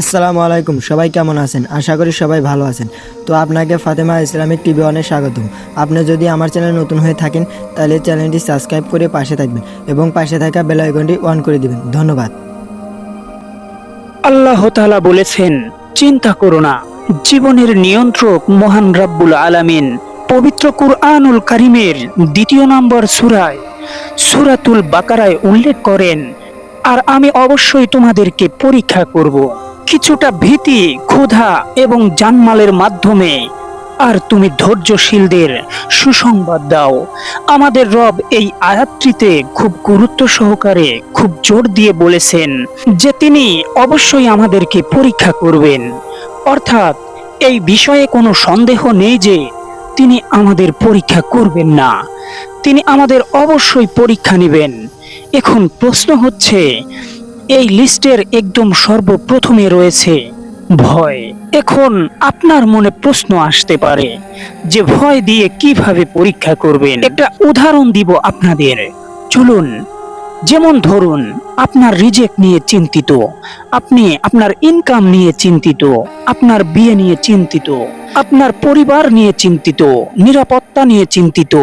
আসসালামু আলাইকুম, সবাই কেমন আছেন? আশা করি সবাই ভালো আছেন। তো আপনাকে ফাতেমা ইসলামিক টিভি অনেক স্বাগতম। আপনি যদি আমার চ্যানেল নতুন হয়ে থাকেন, তাহলে চ্যানেলটি সাবস্ক্রাইব করে পাশে থাকবেন এবং পাশে থাকা বেল আইকনটি অন করে দিবেন। ধন্যবাদ। আল্লাহ তাআলা বলেছেন, চিন্তা করো না, জীবনের নিয়ন্ত্রক মহান রাব্বুল আলামিন, পবিত্র কুরআনুল কারিমের দ্বিতীয় নম্বর সূরায়, সূরাতুল বাকারায় উল্লেখ করেন, আর আমি অবশ্যই তোমাদেরকে পরীক্ষা করব। কিছুটা ভীতি, ক্ষুধা এবং জানমালের মাধ্যমে। আর তুমি ধৈর্যশীলদের সুসংবাদ দাও। আমাদের রব এই আয়াতটিতে খুব গুরুত্ব সহকারে খুব জোর দিয়ে বলেছেন যে তিনি অবশ্যই আমাদেরকে পরীক্ষা করবেন। অর্থাৎ এই বিষয়ে কোনো সন্দেহ নেই যে তিনি আমাদের পরীক্ষা করবেন না। তিনি আমাদের অবশ্যই পরীক্ষা নেবেন। এখন প্রশ্ন হচ্ছে এই লিস্টের একদম সর্বপ্রথমে রয়েছে ভয়। এখন আপনার মনে প্রশ্ন আসতে পারে যে ভয় দিয়ে কীভাবে পরীক্ষা করবেন? একটা উদাহরণ দিব আপনাদের। চলুন, যেমন ধরুন, আপনার রিজেক্ট নিয়ে চিন্তিত, আপনি আপনার ইনকাম নিয়ে চিন্তিত, আপনার বিয়ে নিয়ে চিন্তিত, আপনার পরিবার নিয়ে চিন্তিত, নিরাপত্তা নিয়ে চিন্তিত,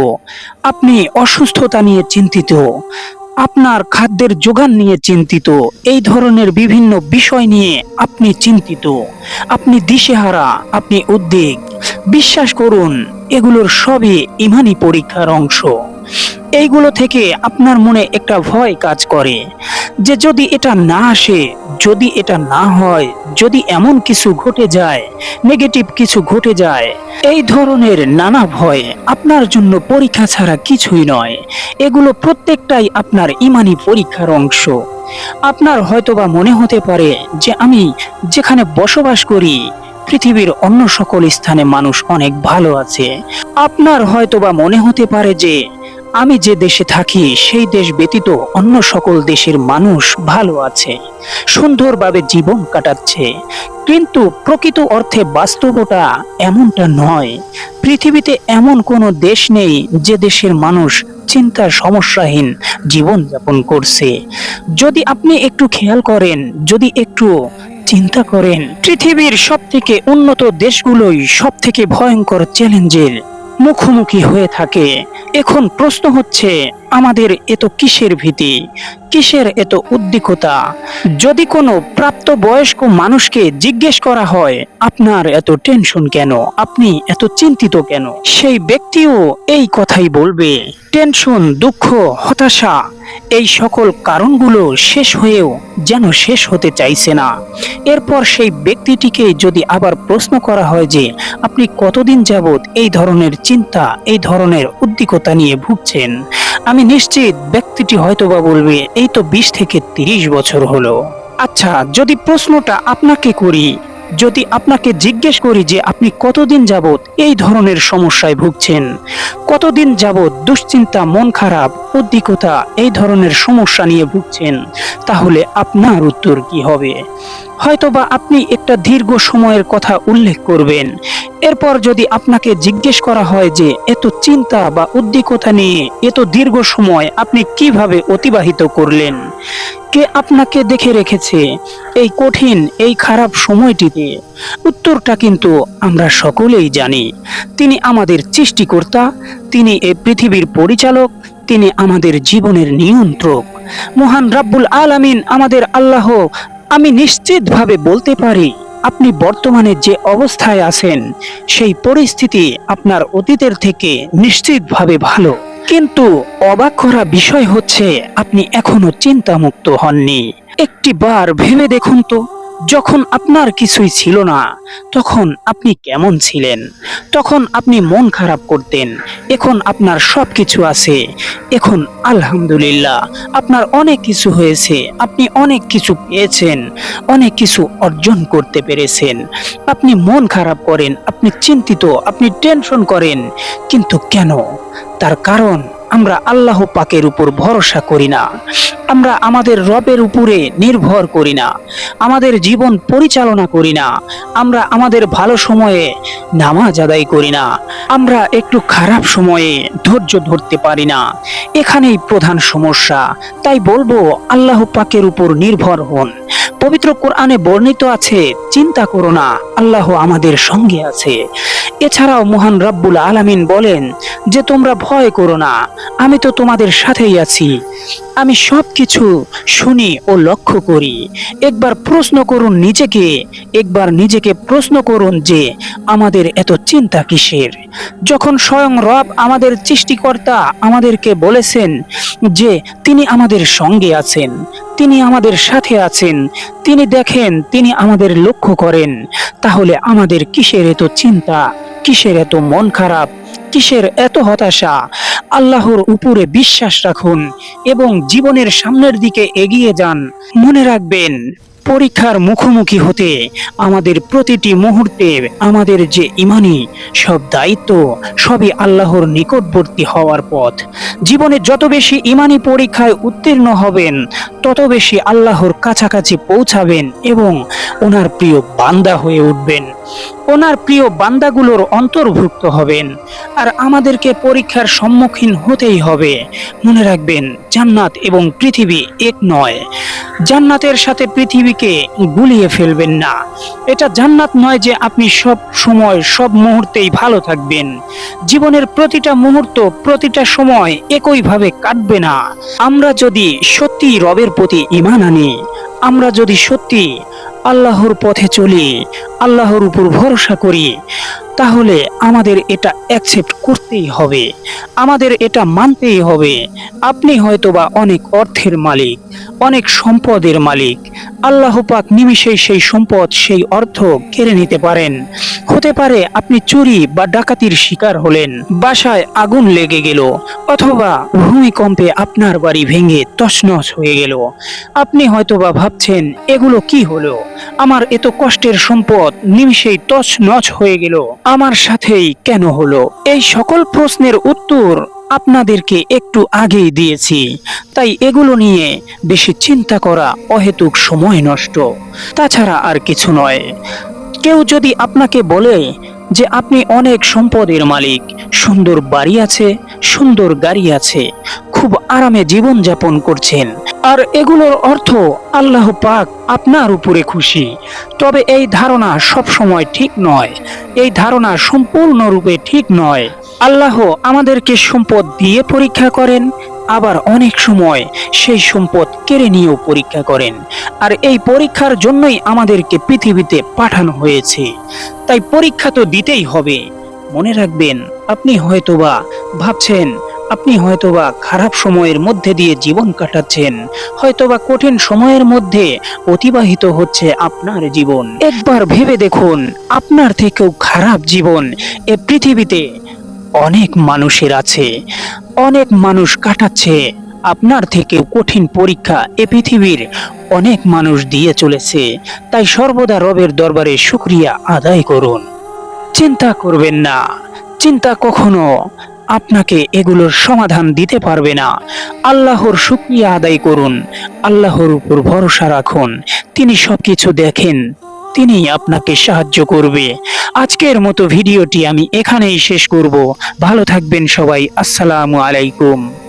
আপনি অসুস্থতা নিয়ে চিন্তিত আপনার খাদ্যের যোগান নিয়ে চিন্তিত। এই ধরনের বিভিন্ন বিষয় নিয়ে আপনি চিন্তিত। আপনি দিশেহারা, আপনি উদ্বেগ। বিশ্বাস করুন, এগুলোর সবই ইমানি পরীক্ষার অংশ। এইগুলো থেকে আপনার মনে একটা ভয় কাজ করে যে যদি এটা না আসে, যদি এটা না হয়, যদি এমন কিছু ঘটে যায় নেগেটিভ কিছু ঘটে যায়, এই ধরনের নানা ভয় আপনার জন্য পরীক্ষা ছাড়া কিছুই নয়। এগুলো প্রত্যেকটাই আপনার ইমানি পরীক্ষার অংশ। আপনার হয়তোবা মনে হতে পারে যে আমি যেখানে বসবাস করি, পৃথিবীর অন্য সকল স্থানে মানুষ অনেক ভালো আছে। আপনার হয়তোবা মনে হতে পারে যে আমি যে দেশে থাকি, সেই দেশ ব্যতীত অন্য সকল দেশের মানুষ ভালো আছে, সুন্দরভাবে জীবন কাটাচ্ছে। কিন্তু প্রকৃত অর্থে বাস্তবতা এমনটা নয়। পৃথিবীতে এমন কোনো দেশ নেই যে দেশের মানুষ চিন্তার সমস্যাহীন জীবন যাপন করছে। যদি আপনি একটু খেয়াল করেন, যদি একটু চিন্তা করেন, পৃথিবীর সবথেকে উন্নত দেশগুলোই সবথেকে ভয়ঙ্কর চ্যালেঞ্জের মুখোমুখি হয়ে থাকে। এখন প্রশ্ন হচ্ছে, আমাদের এত কিসের ভীতি? কিসের এত উদ্দিকতা যদি কোনো প্রাপ্ত বয়স্ক মানুষকে জিজ্ঞেস করা হয়, আপনার এত টেনশন কেন? আপনি এত চিন্তিত কেন? সেই ব্যক্তিও এই কথাই বলবে। টেনশন, দুঃখ, হতাশা, এই সকল কারণগুলো শেষ হয়েও যেন শেষ হতে চাইছে না। এরপর সেই ব্যক্তিটিকে যদি আবার প্রশ্ন করা হয় যে, আপনি কতদিন যাবৎ এই ধরনের চিন্তা, এই ধরনের উদ্বিকতা নিয়ে ভুগছেন? আমি নিশ্চিত ব্যক্তিটি হয়তোবা বলবে, এই তো বিশ থেকে তিরিশ বছর হলো। আচ্ছা যদি প্রশ্নটা আপনাকে করি যদি আপনাকে জিজ্ঞেস করি যে আপনি কতদিন যাবৎ এই ধরনের সমস্যায় ভুগছেন? কতদিন যাবৎ দুশ্চিন্তা, মন খারাপ উদ্দিকতা এই ধরনের সমস্যা নিয়ে ভুগছেন? তাহলে আপনার উত্তর কি হবে? হয়তোবা আপনি একটা দীর্ঘ সময়ের কথা উল্লেখ করবেন। এরপর যদি আপনাকে জিজ্ঞেস করা হয় যে এত চিন্তা বা উদ্বিকতা নিয়ে এত দীর্ঘ সময় আপনি কীভাবে অতিবাহিত করলেন? কে আপনাকে দেখে রেখেছে? এই কঠিন, এই খারাপ সময়টিতে। উত্তরটা কিন্তু আমরা সকলেই জানি। তিনি আমাদের সৃষ্টিকর্তা, তিনি এই পৃথিবীর পরিচালক, তিনি আমাদের জীবনের নিয়ন্ত্রক। মহান রাব্বুল আলামিন আমাদের আল্লাহ, আমি নিশ্চিতভাবে বলতে পারি, আপনি বর্তমানে যে অবস্থায় আছেন, সেই পরিস্থিতি আপনার অতীতের থেকে নিশ্চিতভাবে ভালো। কিন্তু অবাক করা বিষয় হচ্ছে আপনি এখনও চিন্তামুক্ত হননি। একটি বার ভেবে দেখুন তো। যখন আপনার কিছুই ছিল না, তখন আপনি কেমন ছিলেন? তখন আপনি মন খারাপ করতেন। এখন আপনার সব কিছু আছে। এখন আলহামদুলিল্লাহ, আপনার অনেক কিছু হয়েছে। আপনি অনেক কিছু পেয়েছেন। অনেক কিছু অর্জন করতে পেরেছেন। আপনি মন খারাপ করেন, আপনি চিন্তিত, আপনি টেনশন করেন। কিন্তু কেন? তার কারণ আমরা আল্লাহ পাকের উপর ভরসা করি না। আমরা আমাদের রবের উপরে নির্ভর করি না। আমাদের জীবন পরিচালনা করি না। আমরা আমাদের ভালো সময়ে নামাজ আদায় করি না। আমরা একটু খারাপ সময়ে ধৈর্য ধরতে পারি না। এখানেই প্রধান সমস্যা। তাই বলব, আল্লাহ পাকের উপর নির্ভর হন। পবিত্র কোরআনে বর্ণিত আছে, চিন্তা করো না, আল্লাহ আমাদের সঙ্গে আছে। এছাড়াও মহান রাব্বুল আলামিন বলেন যে তোমরা ভয় করো না, আমি তো তোমাদের সাথেই আছি। আমি সব কিছু শুনি ও লক্ষ্য করি। একবার প্রশ্ন করুন নিজেকে, একবার নিজেকে প্রশ্ন করুন যে আমাদের এত চিন্তা কিসের? যখন স্বয়ং রব আমাদের সৃষ্টিকর্তা আমাদেরকে বলেছেন যে তিনি আমাদের সঙ্গে আছেন তিনি আমাদের সাথে আছেন। তিনি দেখেন, তিনি আমাদের লক্ষ্য করেন। তাহলে আমাদের কিসের এত চিন্তা? কিসের এত মন খারাপ? কিসের এত হতাশা? আল্লাহর উপরে বিশ্বাস রাখুন এবং জীবনের সামনের দিকে এগিয়ে যান। মনে রাখবেন পরীক্ষার মুখোমুখি হতে আমাদের প্রতিটি মুহূর্তে আমাদের যে ইমানি, সব দায়িত্ব সবই আল্লাহর নিকটবর্তী হওয়ার পথ। জীবনে যত বেশি ইমানি পরীক্ষায় উত্তীর্ণ হবেন, তত বেশি আল্লাহর কাছাকাছি পৌঁছাবেন এবং ওনার প্রিয় বান্দা হয়ে উঠবেন। ওনার প্রিয় বান্দাগুলোর অন্তর্ভুক্ত হবেন। আর আমাদেরকে পরীক্ষার সম্মুখীন হতেই হবে। মনে রাখবেন, জান্নাত এবং পৃথিবী এক নয়। জান্নাতের সাথে পৃথিবীকে গুলিয়ে ফেলবেন না। এটা জান্নাত নয় যে আপনি সব সময়, সব মুহূর্তেই ভালো থাকবেন। জীবনের প্রতিটা মুহূর্ত, প্রতিটা সময় একইভাবে কাটবে না। আমরা যদি সত্যি রবের প্রতি ইমান আনি, আমরা যদি সত্যি আল্লাহর পথে চলি, আল্লাহর উপর ভরসা করি, তাহলে আমাদের এটা অ্যাকসেপ্ট করতেই হবে, আমাদের এটা মানতেই হবে। আপনি হয়তোবা অনেক অর্থের মালিক, অনেক সম্পদের মালিক, আল্লাহ পাক নিমিষেই সেই সম্পদ, সেই অর্থ কেড়ে নিতে পারেন। হতে পারে আপনি চুরি বা ডাকাতির শিকার হলেন। বাসায় আগুন লেগে গেল, অথবা ভূমিকম্পে আপনার বাড়ি ভেঙে তছনছ হয়ে গেল। আপনি হয়তোবা ভাবছেন, এগুলো কি হলো? আমার এত কষ্টের সম্পদ নিমিষেই তছনছ হয়ে গেল। আমার সাথেই কেন হলো? এই সকল প্রশ্নের উত্তর আপনাদেরকে একটু আগেই দিয়েছি। তাই এগুলো নিয়ে বেশি চিন্তা করা অহেতুক সময় নষ্ট। তাছাড়া আর কিছু নয়। কেউ যদি আপনাকে বলে যে আপনি অনেক সম্পদের মালিক, সুন্দর বাড়ি আছে, সুন্দর গাড়ি আছে, খুব আরামে জীবন যাপন করছেন, আর এগুলোর অর্থ আল্লাহ পাক আপনার উপরে খুশি, তবে এই ধারণা সব সময় ঠিক নয়। এই ধারণা সম্পূর্ণরূপে ঠিক নয়। আল্লাহ আমাদেরকে সম্পদ দিয়ে পরীক্ষা করেন আবার অনেক সময় সেই সম্পদ কেড়ে নিয়েও পরীক্ষা করেন। আর এই পরীক্ষার জন্যই আমাদেরকে পৃথিবীতে পাঠানো হয়েছে। তাই পরীক্ষা তো দিতেই হবে। মনে রাখবেন, আপনি হয়তোবা ভাবছেন, আপনি হয়তোবা খারাপ সময়ের মধ্যে দিয়ে জীবন কাটাচ্ছেন। হয়তোবা কঠিন সময়ের মধ্যে অতিবাহিত হচ্ছে আপনার জীবন। একবার ভেবে দেখুন, আপনার থেকেও খারাপ জীবন এ পৃথিবীতে অনেক মানুষের আছে। অনেক মানুষ কাটাচ্ছে। আপনার থেকেও কঠিন পরীক্ষা এ পৃথিবীর অনেক মানুষ দিয়ে চলেছে। তাই সর্বদা রবের দরবারে শুক্রিয়া আদায় করুন। চিন্তা করবেন না। চিন্তা কখনো আপনাকে এগুলোর সমাধান দিতে পারবে না। আল্লাহর শুক্রিয়া আদায় করুন। আল্লাহর উপর ভরসা রাখুন। তিনি সবকিছু দেখেন। তিনি আপনাকে সাহায্য করবে। আজকের মতো ভিডিওটি আমি এখানেই শেষ করব। ভালো থাকবেন সবাই। আসসালামু আলাইকুম।